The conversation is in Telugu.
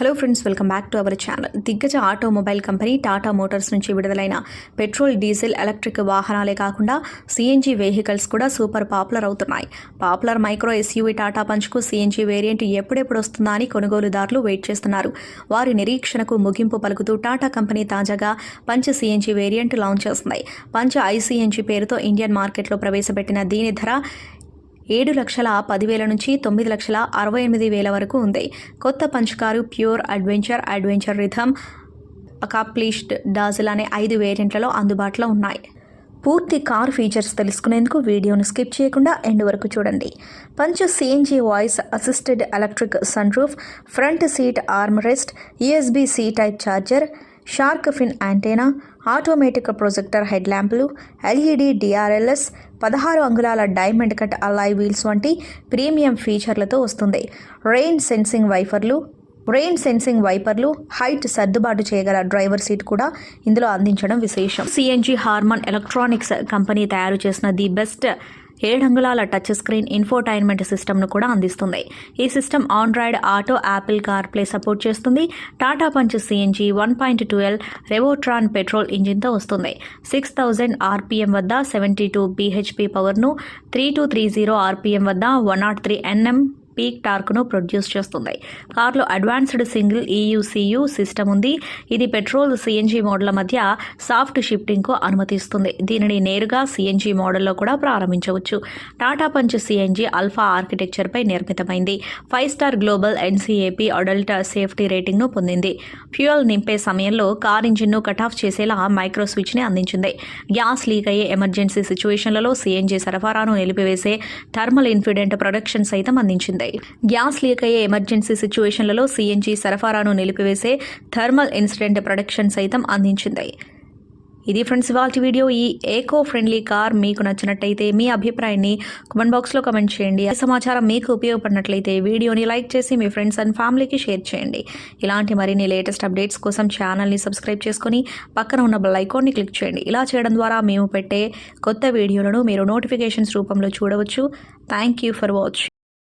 Hello friends welcome back to our channel దిగ్గజ ఆటోమొబైల్ కంపెనీ టాటా మోటార్స్ నుంచి విడుదలైన పెట్రోల్ డీజిల్ ఎలక్ట్రిక్ వాహనాలే కాకుండా సీఎన్జీ వెహికల్స్ కూడా సూపర్ పాపులర్ అవుతున్నాయి. పాపులర్ మైక్రో ఎస్యూవీ టాటా పంచ్కు సీఎన్జీ వేరియంట్ ఎప్పుడెప్పుడు వస్తుందా అని కొనుగోలుదారులు వెయిట్ చేస్తున్నారు. వారి నిరీక్షణకు ముగింపు పలుకుతూ టాటా కంపెనీ తాజాగా పంచ్ సీఎన్జీ వేరియంట్ లాంచ్ చేస్తుంది. పంచ్ ఐసీఎన్జీ పేరుతో ఇండియన్ మార్కెట్లో ప్రవేశపెట్టిన దీని ధర ఏడు లక్షల పదివేల నుంచి తొమ్మిది లక్షల అరవై ఎనిమిది వేల వరకు ఉంది. కొత్త పంచకారు pure adventure adventure rhythm accomplished dazzle అనే ఐదు వేరియంట్లలో అందుబాటులో ఉన్నాయి. పూర్తి కార్ ఫీచర్స్ తెలుసుకునేందుకు వీడియోను స్కిప్ చేయకుండా ఎండ్ వరకు చూడండి. Punch CNG voice assisted electric sunroof front seat armrest USB C type charger shark fin antenna automatic projector head ల్యాంపులు LED DRLs పదహారు అంగుళాల డైమండ్ కట్ అలాయ్ వీల్స్ వంటి ప్రీమియం ఫీచర్లతో వస్తుంది. రెయిన్ సెన్సింగ్ వైఫర్లు రెయిన్ సెన్సింగ్ వైపర్లు హైట్ సర్దుబాటు చేయగల డ్రైవర్ సీట్ కూడా ఇందులో అందించడం విశేషం. సిఎన్జి హార్మన్ ఎలక్ట్రానిక్స్ కంపెనీ తయారు చేసిన ది బెస్ట్ ఏడంగుళాల టచ్ స్క్రీన్ ఇన్ఫోటైన్మెంట్ సిస్టమ్ను కూడా అందిస్తుంది. ఈ system Android auto Apple CarPlay support చేస్తుంది. Tata punch CNG one point twelve Revotron petrol ఇంజిన్తో వస్తుంది. సిక్స్ థౌజండ్ ఆర్పిఎం వద్ద seventy two BHP పవర్ను three two three zero RPM వద్ద one nought three Nm peak టార్క్ను produce చేస్తుంది. కార్లో advanced single E EUCU system ఉంది. ఇది పెట్రోల్ సిఎన్జి మోడళ్ళ మధ్య సాఫ్ట్ షిఫ్టింగ్కు అనుమతిస్తుంది. దీనిని నేరుగా సిఎన్జి మోడల్లో కూడా ప్రారంభించవచ్చు. టాటా పంచ్ సిఎన్జి అల్ఫా ఆర్కిటెక్చర్పై నిర్మితమైంది. Five star global NCAP adult safety రేటింగ్ను పొందింది. ఫ్యూయల్ నింపే సమయంలో కార్ ఇంజిన్ను కట్ ఆఫ్ చేసేలా మైక్రో స్విచ్ని అందించింది. గ్యాస్ లీక్ అయ్యే ఎమర్జెన్సీ సిచ్యువేషన్లలో సిఎన్జి సరఫరాను నిలిపివేసే థర్మల్ ఇన్ఫిడెంట్ ప్రొడక్షన్ సైతం అందించింది. గ్యాస్ లీక్ అయ్యే ఎమర్జెన్సీ సిచ్యువేషన్లలో సిఎన్జి సరఫరాను నిలిపివేసే థర్మల్ ఇన్సిడెంట్ ప్రొడక్షన్ సైతం అందించింది. ఇది ఫ్రెండ్స్ ఇవాళ వీడియో ఈ ఏకో ఫ్రెండ్లీ కార్ మీకు నచ్చినట్టయితే మీ అభిప్రాయాన్ని కామెంట్ బాక్స్లో కమెంట్ చేయండి. ఈ సమాచారం మీకు ఉపయోగపడినట్లయితే వీడియోని లైక్ చేసి మీ ఫ్రెండ్స్ అండ్ ఫ్యామిలీకి షేర్ చేయండి. ఇలాంటి మరిన్ని లేటెస్ట్ అప్డేట్స్ కోసం ఛానల్ని సబ్స్క్రైబ్ చేసుకొని పక్కన ఉన్న బెల్ ఐకాన్ని క్లిక్ చేయండి. ఇలా చేయడం ద్వారా మేము పెట్టే కొత్త వీడియోలను మీరు నోటిఫికేషన్స్ రూపంలో చూడవచ్చు. Thank you for watch